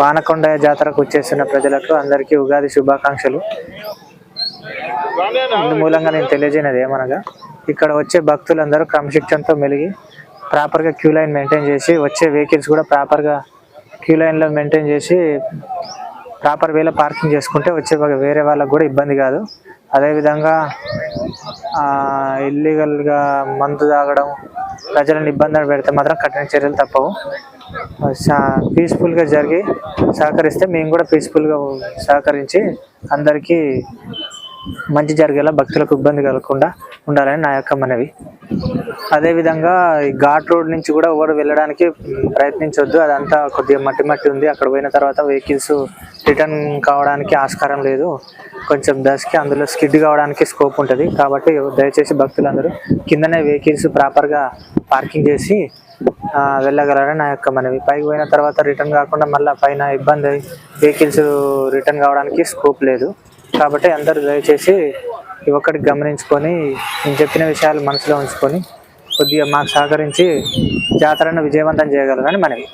వానకొండ జాతరకు వచ్చేసిన ప్రజలకు అందరికీ ఉగాది శుభాకాంక్షలు. మూలంగా నేను తెలియజేయనది ఏమనగా ఇక్కడ వచ్చే భక్తులందరూ క్రమశిక్షణతో మెలిగి ప్రాపర్గా క్యూ లైన్ మెయింటైన్ చేసి వచ్చే వెహికల్స్ కూడా ప్రాపర్గా క్యూ లైన్లో మెయింటైన్ చేసి ప్రాపర్ వేలో పార్కింగ్ చేసుకుంటే వచ్చే వేరే వాళ్ళకు కూడా ఇబ్బంది కాదు. అదేవిధంగా ఇల్లీగల్గా మందు తాగడం ప్రజలను ఇబ్బందులు పెడితే మాత్రం కఠిన చర్యలు తప్పవు. పీస్ఫుల్గా జరిగి సహకరిస్తే మేము కూడా పీస్ఫుల్గా సహకరించి అందరికీ మంచి జరిగేలా భక్తులకు ఇబ్బంది కలగకుండా ఉండాలని నా యొక్క మనవి. అదేవిధంగా ఈ ఘాట్ రోడ్ నుంచి కూడా ఎవరు వెళ్ళడానికి ప్రయత్నించవద్దు అదంతా కొద్దిగా మట్టి మట్టి ఉంది. అక్కడ పోయిన తర్వాత వెహికల్స్ రిటర్న్ కావడానికి ఆస్కారం లేదు. కొంచెం దశకి అందులో స్కిడ్ కావడానికి స్కోప్ ఉంటుంది. కాబట్టి దయచేసి భక్తులందరూ కిందనే వెహికల్స్ ప్రాపర్గా పార్కింగ్ చేసి వెళ్ళగలరని నా యొక్క మనవి. పైకి పోయిన తర్వాత రిటర్న్ కాకుండా మళ్ళీ పైన ఇబ్బంది వెహికల్స్ రిటర్న్ కావడానికి స్కోప్ లేదు. కాబట్టి అందరూ దయచేసి ఈ ఒక్కటి గమనించుకొని నేను చెప్పిన విషయాలు మనసులో ఉంచుకొని కొద్దిగా మాకు సహకరించి జాతరను విజయవంతం చేయగలరని మనవి.